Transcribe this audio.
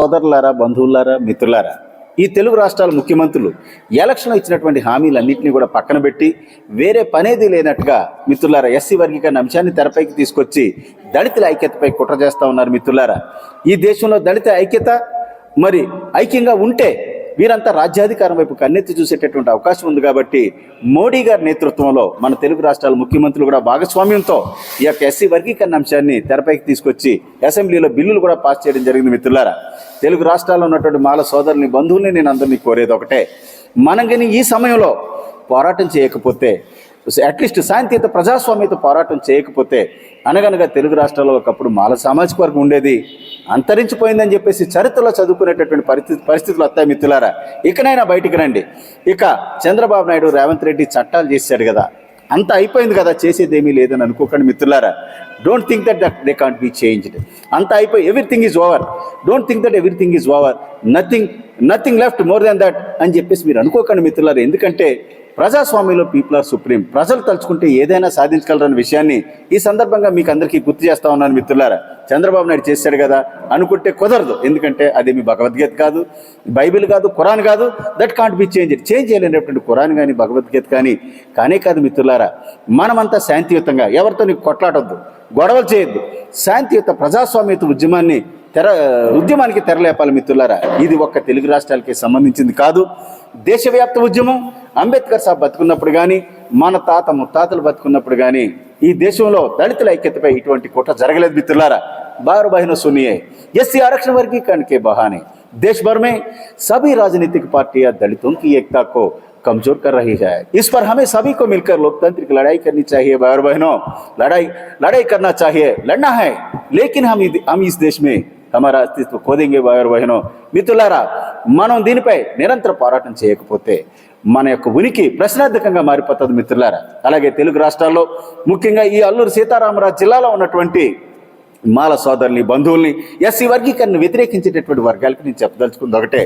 సోదరులారా బంధువులారా మిత్రులారా ఈ తెలుగు రాష్ట్రాల ముఖ్యమంత్రులు ఎలక్షన్ ఇచ్చినటువంటి హామీలన్నింటినీ కూడా పక్కన పెట్టి వేరే పనేది లేనట్టుగా మిత్రులారా ఎస్సీ వర్గీకరణ అంశాన్ని తెరపైకి తీసుకొచ్చి దళితుల ఐక్యతపై కుట్ర చేస్తా ఉన్నారు మిత్రులారా. ఈ దేశంలో దళిత ఐక్యత మరి ఐక్యంగా ఉంటే వీరంతా రాజ్యాధికారం వైపు కన్నెత్తి చూసేటటువంటి అవకాశం ఉంది కాబట్టి మోడీ గారి నేతృత్వంలో మన తెలుగు రాష్ట్రాల ముఖ్యమంత్రులు కూడా భాగస్వామ్యంతో ఈ యొక్క ఎస్సీ వర్గీకరణ అంశాన్ని తెరపైకి తీసుకొచ్చి అసెంబ్లీలో బిల్లులు కూడా పాస్ చేయడం జరిగింది మిత్రులారా. తెలుగు రాష్ట్రాల్లో ఉన్నటువంటి మాల సోదరుని బంధువుల్ని నేను అందరినీ కోరేది ఒకటే. మనం కానీ ఈ సమయంలో పోరాటం చేయకపోతే అట్లీస్ట్ శాంతియుత ప్రజాస్వామ్యత పోరాటం చేయకపోతే అనగనగా తెలుగు రాష్ట్రాల్లో ఒకప్పుడు మాల సామాజిక వర్గం ఉండేది. అంతరించిపోయిందని చెప్పేసి చరిత్రలో చదువుకునేటటువంటి పరిస్థితి పరిస్థితులు వస్తాయి మిత్రులారా. ఇకనైనా బయటికి రండి. ఇక చంద్రబాబు నాయుడు రేవంత్ రెడ్డి చట్టాలు చేశాడు కదా. అంత అయిపోయింది కదా చేసేది ఏమీ లేదని అనుకోకండి మిత్రులారా. Don't think that that they can't be changed అంత అయిపోయి everything is over don't think that everything is over nothing nothing left more then that అని చెప్పేసి మీరు అనుకోకండి మిత్రులారా. ఎందుకంటే ప్రజాస్వామ్యంలో పీపుల్ ఆర్ సుప్రీం. ప్రజలు తలుచుకుంటే ఏదైనా సాధించగలరన్న విషయాన్ని ఈ సందర్భంగా మీకు అందరికీ గుర్తు చేస్తా ఉన్నాను మిత్రులారా. చంద్రబాబు నాయుడు చేశాడు కదా అనుకుంటే కుదరదు. ఎందుకంటే అదేమి భగవద్గీత కాదు. బైబిల్ కాదు ఖురాన్ కాదు. That can't be change change చేయలేనటువంటి ఖురాన్ కానీ భగవద్గీత కానీ కానే కాదు మిత్రులారా. మనమంతా శాంతియుతంగా ఎవరితో నీకు కొట్లాడొద్దు గొడవలు చేయొద్దు. శాంతియుత ప్రజాస్వామ్యత ఉద్యమాన్ని తెర ఉద్యమానికి తెరలేపాలి మిత్రులారా. ఇది ఒక్క తెలుగు రాష్ట్రాలకి సంబంధించింది కాదు. దేశవ్యాప్త ఉద్యమం అంబేద్కర్ సాబ్ బతుకున్నప్పుడు కానీ మన తాత ముత్తాతలు బతుకున్నప్పుడు కానీ ఈ దేశంలో దళితుల ఐక్యతపై ఇటువంటి కుట్ర జరగలేదు మిత్రులారా బారు బహిన సునియే ఎస్సీ आरक्षण वर्गीकरण के बहाने देश भर में सभी राजनीतिक पार्टियां दलितों की एकता को कमजोर कर रही है इस पर हमें सभी को मिलकर लोकतांत्रिक लड़ाई करनी चाहिए भाई बहनों लड़ाई लड़ाई करना चाहिए लड़ना है लेकिन हम इद- हम इस देश में हमारा अस्तित्व खो देंगे भाई बहनों మిత్రులారా మనం దీనిపై నిరంతర పోరాటం చేయకపోతే మన యొక్క ఉనికి ప్రశ్నార్థకంగా మారిపోతుంది మిత్రులారా. అలాగే తెలుగు రాష్ట్రాల్లో ముఖ్యంగా ఈ అల్లూరు సీతారామరాజు జిల్లాలో ఉన్నటువంటి మాల సోదరుని బంధువుల్ని ఎస్సీ వర్గీకరణను వ్యతిరేకించేటటువంటి వర్గాలకి నేను చెప్పదలుచుకుంది ఒకటే.